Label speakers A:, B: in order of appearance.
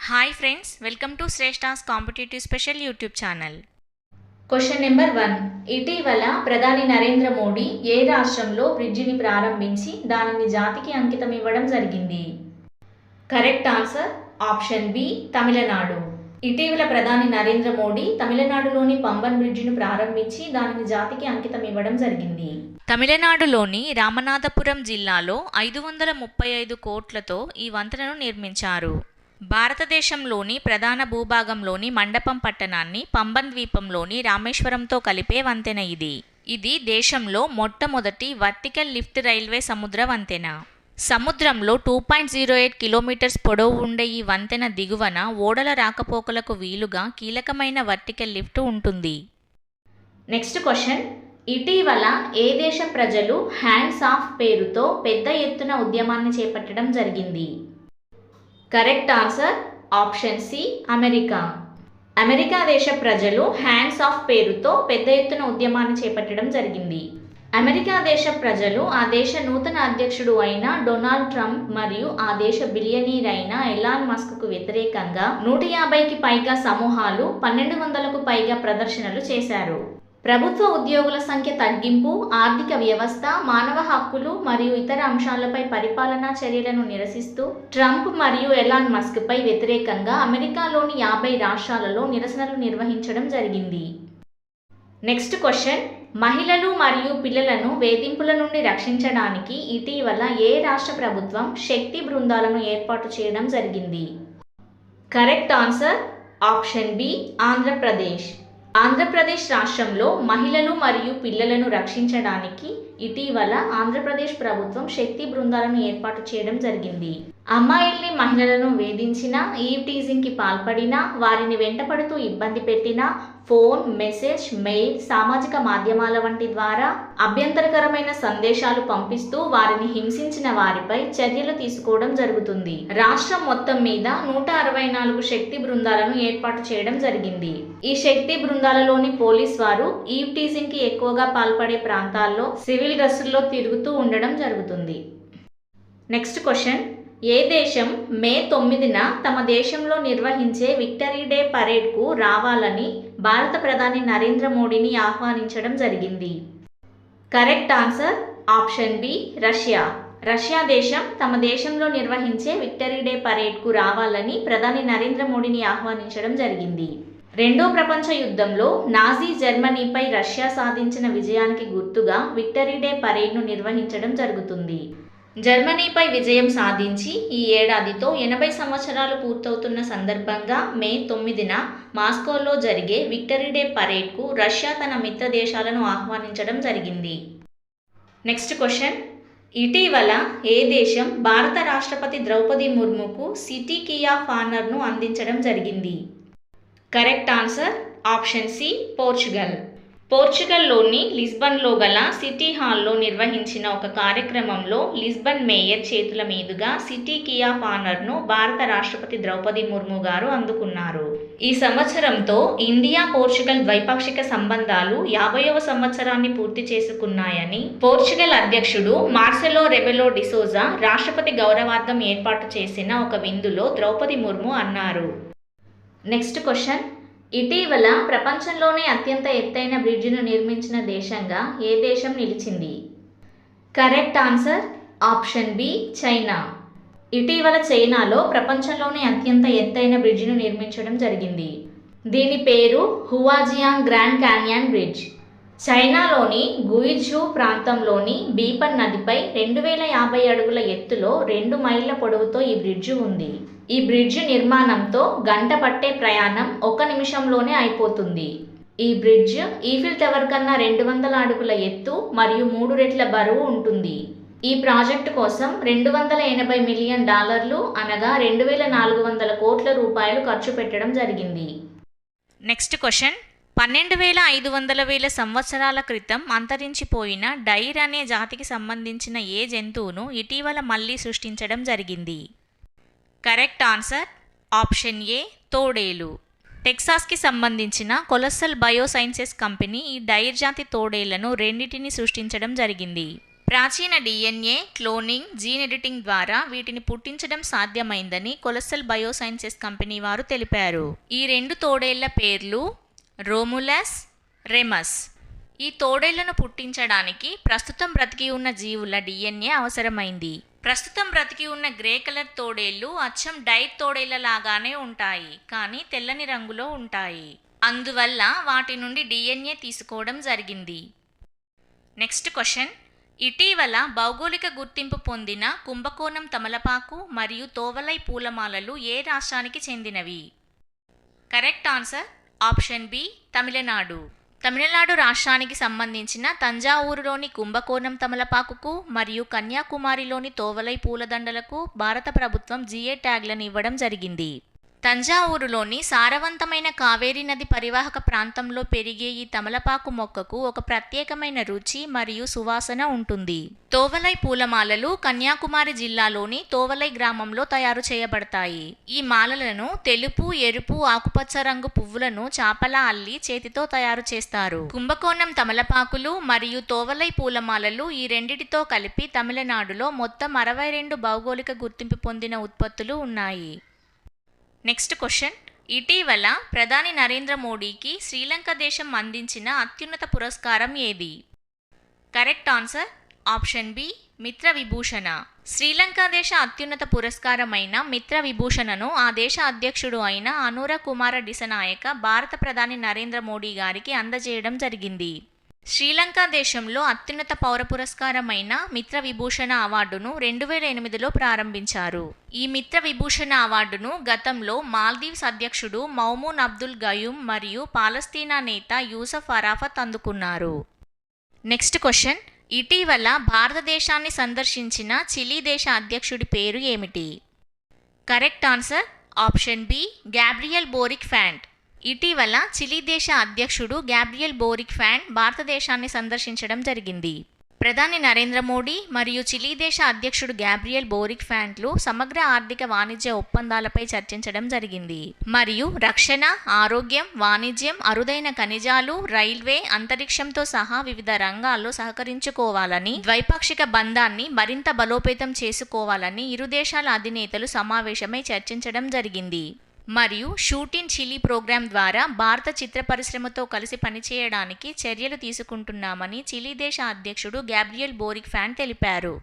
A: Hi friends welcome to Shreshtas competitive special YouTube channel
B: question number one ఇటీవల ప్రధాని నరేంద్ర మోడీ ఏ రాష్ట్రంలో బ్రిడ్జిని ప్రారంభించి దానిని జాతికి అంకితం ఇవ్వడం జరిగింది? Correct answer option B Tamil Nadu. ఇటీవల ప్రధాని నరేంద్ర మోడీ తమిళనాడులోని పంబన్ బ్రిడ్జిని ప్రారంభించి దానిని జాతికి అంకితం ఇవ్వడం జరిగింది.
A: తమిళనాడులోని రామనాథపురం జిల్లాలో ఐదు వందల ముప్పై ఐదు కోట్లతో ఈ వంతెనను నిర్మించారు. భారతదేశంలోని ప్రధాన భూభాగంలోని మండపం పట్టణాన్ని పంబన్ ద్వీపంలోని రామేశ్వరంతో కలిపే వంతెన ఇది. ఇది దేశంలో మొట్టమొదటి వర్టికల్ లిఫ్ట్ రైల్వే సముద్ర వంతెన. సముద్రంలో two point zero eight kilometers పొడవు ఉండే ఈ వంతెన దిగువన ఓడల రాకపోకలకు వీలుగా కీలకమైన వర్టికల్ లిఫ్ట్ ఉంటుంది.
B: Next question. ఇటీవల ఏ దేశ ప్రజలు హ్యాండ్స్ ఆఫ్ పేరుతో పెద్ద ఎత్తున ఉద్యమాన్ని చేపట్టడం జరిగింది? Correct answer option C America. America దేశ ప్రజలు హ్యాండ్స్ ఆఫ్ పేరుతో పెద్ద ఎత్తున ఉద్యమాన్ని చేపట్టడం జరిగింది. అమెరికా దేశ ప్రజలు ఆ దేశ నూతన అధ్యక్షుడు అయిన డొనాల్డ్ ట్రంప్ మరియు ఆ దేశ బిలియనీర్ అయిన ఎలాన్ మస్క్కు వ్యతిరేకంగా నూట యాభైకి పైగా సమూహాలు పన్నెండు వందలకు పైగా ప్రదర్శనలు చేశారు. ప్రభుత్వ ఉద్యోగుల సంఖ్య తగ్గింపు ఆర్థిక వ్యవస్థ మానవ హక్కులు మరియు ఇతర అంశాలపై పరిపాలనా చర్యలను నిరసిస్తూ ట్రంప్ మరియు ఎలాన్ మస్క్పై వ్యతిరేకంగా అమెరికాలోని యాభై రాష్ట్రాలలో నిరసనలు నిర్వహించడం జరిగింది. Next question. మహిళలు మరియు పిల్లలను వేధింపుల నుండి రక్షించడానికి ఇటీవల ఏ రాష్ట్ర ప్రభుత్వం శక్తి బృందాలను ఏర్పాటు చేయడం జరిగింది? Correct answer option B Andhra Pradesh. Andhra Pradesh రాష్ట్రంలో మహిళలు మరియు పిల్లలను రక్షించడానికి ఇటీవల ఆంధ్రప్రదేశ్ ప్రభుత్వం శక్తి బృందాలను ఏర్పాటు చేయడం జరిగింది. అమ్మాయిల్ని మహిళలను వేధించిన ఈవ్ టీజింగ్కి పాల్పడినా వారిని వెంటపడుతూ ఇబ్బంది పెట్టినా ఫోన్ మెసేజ్ మెయిల్ సామాజిక మాధ్యమాల వంటి ద్వారా అభ్యంతరకరమైన సందేశాలు పంపిస్తూ వారిని హింసించిన వారిపై చర్యలు తీసుకోవడం జరుగుతుంది. రాష్ట్రం మొత్తం మీద నూట అరవై నాలుగు శక్తి బృందాలను ఏర్పాటు చేయడం జరిగింది. ఈ శక్తి బృందాలలోని పోలీస్ వారు ఈవ్ టీజింగ్కి ఎక్కువగా పాల్పడే ప్రాంతాల్లో సివిల్ డ్రెస్సుల్లో తిరుగుతూ ఉండడం జరుగుతుంది. Next question. ఏ దేశం మే తొమ్మిదిన తమ దేశంలో నిర్వహించే విక్టరీ డే పరేడ్కు రావాలని భారత ప్రధాని నరేంద్ర మోడీని ఆహ్వానించడం జరిగింది? Correct answer option B Russia. Russia దేశం తమ దేశంలో నిర్వహించే విక్టరీ డే పరేడ్కు రావాలని ప్రధాని నరేంద్ర మోడీని ఆహ్వానించడం జరిగింది. రెండో ప్రపంచ యుద్ధంలో నాజీ జర్మనీపై రష్యా సాధించిన విజయానికి గుర్తుగా విక్టరీ డే పరేడ్ను నిర్వహించడం జరుగుతుంది. జర్మనీపై విజయం సాధించి ఈ ఏడాదితో ఎనభై సంవత్సరాలు పూర్తవుతున్న సందర్భంగా మే తొమ్మిదిన మాస్కోలో జరిగే విక్టరీ డే పరేడ్కు రష్యా తన మిత్ర దేశాలను ఆహ్వానించడం జరిగింది. Next question. ఇటీవల ఏ దేశం భారత రాష్ట్రపతి ద్రౌపది ముర్ముకు సిటీ కియా ఫానర్ను అందించడం జరిగింది? Correct answer option C Portugal. పోర్చుగల్లోని లిస్బన్లో గల సిటీ హాల్లో నిర్వహించిన ఒక కార్యక్రమంలో లిస్బన్ మేయర్ చేతుల మీదుగా సిటీ కీ ఆఫ్ ఆనర్ను భారత రాష్ట్రపతి ద్రౌపది ముర్ము గారు అందుకున్నారు. ఈ సంవత్సరంతో ఇండియా పోర్చుగల్ ద్వైపాక్షిక సంబంధాలు యాభైవ సంవత్సరాన్ని పూర్తి చేసుకున్నాయని పోర్చుగల్ అధ్యక్షుడు మార్సెలో రెబెలో డిసోజా రాష్ట్రపతి గౌరవార్థం ఏర్పాటు చేసిన ఒక విందులో ద్రౌపది ముర్ము అన్నారు. నెక్స్ట్ క్వశ్చన్ ఇటీవల ప్రపంచంలోనే అత్యంత ఎత్తైన బ్రిడ్జిను నిర్మించిన దేశంగా ఏ దేశం నిలిచింది? Correct answer option B China ఇటీవల చైనాలో ప్రపంచంలోనే అత్యంత ఎత్తైన బ్రిడ్జిను నిర్మించడం జరిగింది. దీని పేరు హువాజియాంగ్ గ్రాండ్ క్యాన్యాన్ బ్రిడ్జ్. చైనాలోని గుయిజు ప్రాంతంలోని బీపన్ నదిపై రెండు వేల యాభై అడుగుల ఎత్తులో రెండు మైళ్ళ పొడవుతో ఈ బ్రిడ్జి ఉంది. ఈ బ్రిడ్జి నిర్మాణంతో గంట పట్టే ప్రయాణం ఒక నిమిషంలోనే అయిపోతుంది. ఈ బ్రిడ్జ్ ఈఫిల్ టవర్ కన్నా రెండు వందల అడుగుల ఎత్తు మరియు మూడు రెట్ల బరువు ఉంటుంది. ఈ ప్రాజెక్టు కోసం రెండు వందల ఎనభై మిలియన్ డాలర్లు అనగా రెండు వేల నాలుగు వందల కోట్ల రూపాయలు ఖర్చు పెట్టడం జరిగింది.
A: Next question. పన్నెండు వేల ఐదు వందల వేల సంవత్సరాల క్రితం అంతరించిపోయిన డైర్ అనే జాతికి సంబంధించిన ఏ జంతువును ఇటీవల మళ్ళీ సృష్టించడం జరిగింది? కరెక్ట్ ఆన్సర్ ఆప్షన్ ఏ తోడేలు. టెక్సాస్కి సంబంధించిన కొలస్సల్ బయోసైన్సెస్ కంపెనీ ఈ డైర్ జాతి తోడేళ్ళను రెండింటిని సృష్టించడం జరిగింది. ప్రాచీన డిఎన్ఏ క్లోనింగ్ జీన్ ఎడిటింగ్ ద్వారా వీటిని పుట్టించడం సాధ్యమైందని కొలస్సల్ బయోసైన్సెస్ కంపెనీ వారు తెలిపారు. ఈ రెండు తోడేళ్ళ పేర్లు రోములస్ రెమస్. ఈ తోడేళ్ళను పుట్టించడానికి ప్రస్తుతం బ్రతికి ఉన్న జీవుల డిఎన్ఏ అవసరమైంది. ప్రస్తుతం బ్రతికి ఉన్న గ్రే కలర్ తోడేళ్ళు అచ్చం డైట్ తోడేళ్ళ లాగానే ఉంటాయి కానీ తెల్లని రంగులో ఉంటాయి. అందువల్ల వాటి నుండి డిఎన్ఏ తీసుకోవడం జరిగింది. Next question. ఇటీవల భౌగోళిక గుర్తింపు పొందిన కుంభకోణం తమలపాకు మరియు తోవలై పూలమాలలు ఏ రాష్ట్రానికి చెందినవి? Correct answer option B Tamil Nadu. Tamil Nadu రాష్ట్రానికి సంబంధించిన తంజావూరులోని కుంభకోణం తమలపాకుకు మరియు కన్యాకుమారిలోని తోవలై పూలదండలకు భారత ప్రభుత్వం జిఏ ట్యాగ్లను ఇవ్వడం జరిగింది. తంజావూరులోని సారవంతమైన కావేరీ నది పరివాహక ప్రాంతంలో పెరిగే ఈ తమలపాకు మొక్కకు ఒక ప్రత్యేకమైన రుచి మరియు సువాసన ఉంటుంది. తోవలై పూలమాలలు కన్యాకుమారి జిల్లాలోని తోవలై గ్రామంలో తయారు చేయబడతాయి. ఈ మాలలను తెలుపు ఎరుపు ఆకుపచ్చ రంగు పువ్వులను చాపలా అల్లి చేతితో తయారు చేస్తారు. కుంభకోణం తమలపాకులు మరియు తోవలై పూలమాలలు ఈ రెండిటితో కలిపి తమిళనాడులో మొత్తం అరవై రెండు భౌగోళిక గుర్తింపు పొందిన ఉత్పత్తులు ఉన్నాయి. నెక్స్ట్ క్వశ్చన్ ఇటీవల ప్రధాని నరేంద్ర మోడీకి శ్రీలంక దేశం అందించిన అత్యున్నత పురస్కారం ఏది? Correct answer option B Mitra Vibhushana. Sri Lanka దేశ అత్యున్నత పురస్కారమైన మిత్ర విభూషణను ఆ దేశ అధ్యక్షుడు అయిన అనూర కుమార డిసనాయక భారత ప్రధాని నరేంద్ర మోడీ గారికి అందజేయడం జరిగింది. శ్రీలంక దేశంలో అత్యున్నత పౌర పురస్కారమైన మిత్ర విభూషణ అవార్డును రెండు వేల ఎనిమిదిలో ప్రారంభించారు. ఈ మిత్ర విభూషణ అవార్డును గతంలో మాల్దీవ్స్ అధ్యక్షుడు మౌమూన్ అబ్దుల్ గయూమ్ మరియు పాలస్తీనా నేత యూసఫ్ అరాఫత్ అందుకున్నారు. Next question. ఇటీవల భారతదేశాన్ని సందర్శించిన చిలీ దేశ అధ్యక్షుడి పేరు ఏమిటి? Correct answer option B Gabriel Boric Font. ఇటీవల చిలీ దేశ అధ్యక్షుడు గ్యాబ్రియల్ బోరిక్ ఫ్యాంట్ భారతదేశాన్ని సందర్శించడం జరిగింది. ప్రధాని నరేంద్ర మోడీ మరియు చిలీ దేశ అధ్యక్షుడు గ్యాబ్రియల్ బోరిక్ ఫ్యాంట్లు సమగ్ర ఆర్థిక వాణిజ్య ఒప్పందాలపై చర్చించడం జరిగింది. మరియు రక్షణ ఆరోగ్యం వాణిజ్యం అరుదైన ఖనిజాలు రైల్వే అంతరిక్షంతో సహా వివిధ రంగాల్లో సహకరించుకోవాలని ద్వైపాక్షిక బంధాన్ని మరింత బలోపేతం చేసుకోవాలని ఇరు దేశాల అధినేతలు సమావేశమై చర్చించడం జరిగింది. మరియు షూట్ ఇన్ చిలీ ప్రోగ్రాం ద్వారా భారత చిత్ర పరిశ్రమతో కలిసి పనిచేయడానికి చర్యలు తీసుకుంటున్నామని చిలీ దేశ అధ్యక్షుడు గ్యాబ్రియల్ బోరిక్ ఫ్యాన్ తెలిపారు.